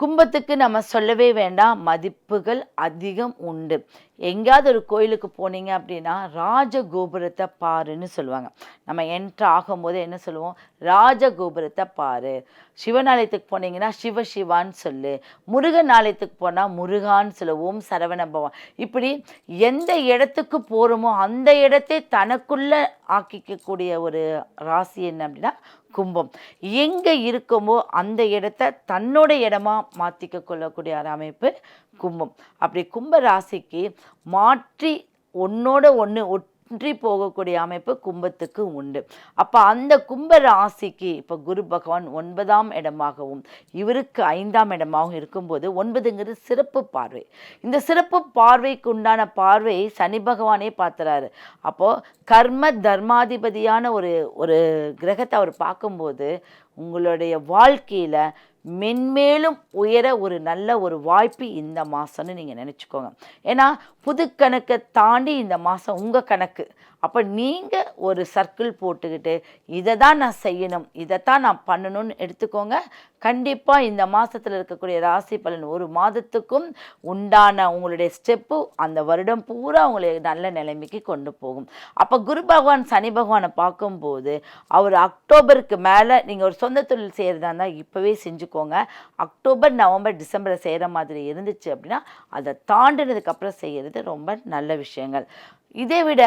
கும்பத்துக்கு நம்ம சொல்லவே வேண்டாம் மதிப்புகள் அதிகம் உண்டு. எங்கேயாவது ஒரு கோயிலுக்கு போனீங்க அப்படின்னா ராஜ கோபுரத்தை பாருன்னு சொல்லுவாங்க. நம்ம என்ட்ரு ஆகும்போது என்ன சொல்லுவோம்? ராஜ கோபுரத்தை பாரு. சிவனாலயத்துக்கு போனீங்கன்னா சிவ சிவான்னு சொல்லு. முருகன் ஆலயத்துக்கு போனால் முருகான்னு சொல்லு. ஓம் சரவண பவன் இப்படி எந்த இடத்துக்கு போகிறோமோ அந்த இடத்தை தனக்குள்ளே ஆக்கிக்கக்கூடிய ஒரு ராசி என்ன அப்படின்னா கும்பம். எங்கே இருக்கமோ அந்த இடத்த தன்னோட இடமா மாற்றிக்க கொள்ளக்கூடிய ஒரு அமைப்பு கும்பம். அப்படி கும்ப ராசிக்கு மாற்றி ஒன்னோட ஒன்று ஒன்றி போகக்கூடிய அமைப்பு கும்பத்துக்கு உண்டு. அப்போ அந்த கும்ப ராசிக்கு இப்போ குரு பகவான் ஒன்பதாம் இடமாகவும் இவருக்கு ஐந்தாம் இடமாகவும் இருக்கும்போது ஒன்பதுங்கிறது சிறப்பு பார்வை. இந்த சிறப்பு பார்வைக்கு உண்டான பார்வை சனி பகவானே பார்த்துறாரு அப்போது கர்ம தர்மாதிபதியான ஒரு ஒரு கிரகத்தை அவர் பார்க்கும்போது உங்களுடைய வாழ்க்கையில் மென்மேலும் உயர ஒரு நல்ல ஒரு வாய்ப்பு இந்த மாதம்னு நீங்கள் நினச்சிக்கோங்க. ஏன்னா புது கணக்கை தாண்டி இந்த மாதம் உங்கள் கணக்கு. அப்போ நீங்கள் ஒரு சர்க்கிள் போட்டுக்கிட்டு இதை தான் நான் செய்யணும் இதைத்தான் நான் பண்ணணும்னு எடுத்துக்கோங்க. கண்டிப்பாக இந்த மாதத்தில் இருக்கக்கூடிய ராசி பலன் ஒரு மாதத்துக்கும் உண்டான உங்களுடைய ஸ்டெப்பு அந்த வருடம் பூரா உங்களை நல்ல நிலைமைக்கு கொண்டு போகும். அப்போ குரு பகவான் சனி பகவானை பார்க்கும்போது அவர் அக்டோபருக்கு மேலே நீங்கள் ஒரு சொந்த தொழில் செய்கிறதா இருந்தால் இப்போவே வச்சுக்கோங்க அக்டோபர் நவம்பர் டிசம்பர் செய்கிற மாதிரி இருந்துச்சு அப்படின்னா அதை தாண்டினதுக்கப்புறம் செய்கிறது ரொம்ப நல்ல விஷயங்கள். இதை விட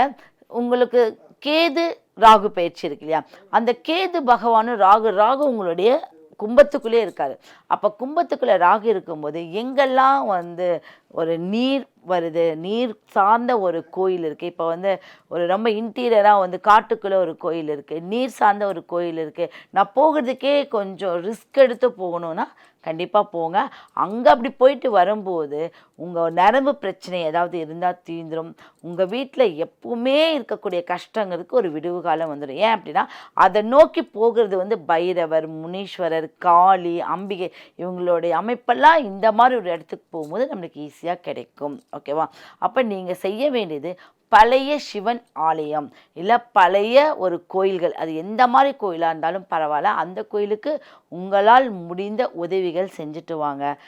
உங்களுக்கு கேது ராகு பயிற்சி இருக்கு இல்லையா? அந்த கேது பகவானும் ராகு ராகு உங்களுடைய கும்பத்துக்குள்ளே இருக்காரு. அப்போ கும்பத்துக்குள்ளே ராகு இருக்கும்போது எங்கெல்லாம் வந்து ஒரு நீர் வருது நீர் சார்ந்த ஒரு கோயில் இருக்குது இப்போ வந்து ஒரு ரொம்ப இன்டீரியராக வந்து காட்டுக்குள்ளே ஒரு கோயில் இருக்குது நீர் சார்ந்த ஒரு கோயில் இருக்குது நான் போகிறதுக்கே கொஞ்சம் ரிஸ்க் எடுத்து போகணுன்னா கண்டிப்பாக போங்க. அங்கே அப்படி போயிட்டு வரும்போது உங்கள் நரம்பு பிரச்சனை ஏதாவது இருந்தால் தீந்துரும். உங்கள் வீட்டில் எப்பவுமே இருக்கக்கூடிய கஷ்டங்களுக்கு ஒரு விடுவு காலம் வந்துடும் ஏன் அப்படின்னா அதை நோக்கி போகிறது வந்து பைரவர் முனீஸ்வரர் காளி அம்பிகை இவங்களுடைய அமைப்பெல்லாம் இந்த மாதிரி ஒரு இடத்துக்கு போகும்போது நம்மளுக்கு ஈஸியாக கிடைக்கும். ஓகேவா? அப்போ நீங்கள் செய்ய வேண்டியது பழைய சிவன் ஆலயம். இல்லை பழைய ஒரு கோயில்கள். அது எந்த மாதிரி கோயிலாக இருந்தாலும் பரவாயில்ல. அந்த கோயிலுக்கு உங்களால் முடிந்த உதவிகள் செஞ்சுட்டு வாங்க.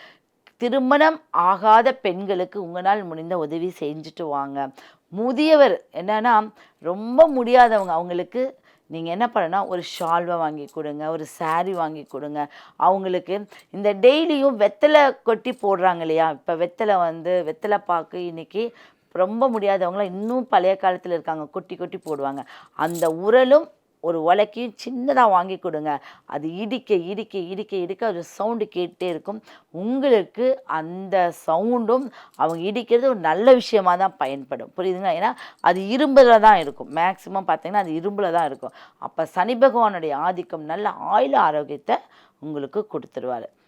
திருமணம் ஆகாத பெண்களுக்கு உங்களால் முடிந்த உதவி செஞ்சுட்டு வாங்க. முதியவர் என்னன்னா ரொம்ப முடியாதவங்க. அவங்களுக்கு நீங்கள் என்ன பண்ணனா ஒரு ஷால்வை வாங்கி கொடுங்க ஒரு saree வாங்கி கொடுங்க. அவங்களுக்கு இந்த டெய்லியும் வெத்தலை கொட்டி போடுறாங்க இல்லையா? இப்போ வெத்தலை வந்து வெத்தலை பாக்கு இன்னைக்கு ரொம்ப முடியாதவங்களாம் இன்னும் பழைய காலத்தில் இருக்காங்க. கொட்டி கொட்டி போடுவாங்க. அந்த உரலும் ஒரு உலக்கையும் சின்னதாக வாங்கி கொடுங்க. அது இடிக்க இடிக்க இடிக்க இடிக்க ஒரு சவுண்டு கேட்டே இருக்கும். உங்களுக்கு அந்த சவுண்டும் அவங்க இடிக்கிறது ஒரு நல்ல விஷயமாக தான் பயன்படும். புரியுதுங்களா? ஏன்னா அது இரும்பில் தான் இருக்கும். மேக்ஸிமம் பார்த்தீங்கன்னா அது இரும்பில் தான் இருக்கும். அப்போ சனி பகவானுடைய ஆதிக்கம் நல்ல ஆயுள ஆரோக்கியத்தை உங்களுக்கு கொடுத்துருவாரு.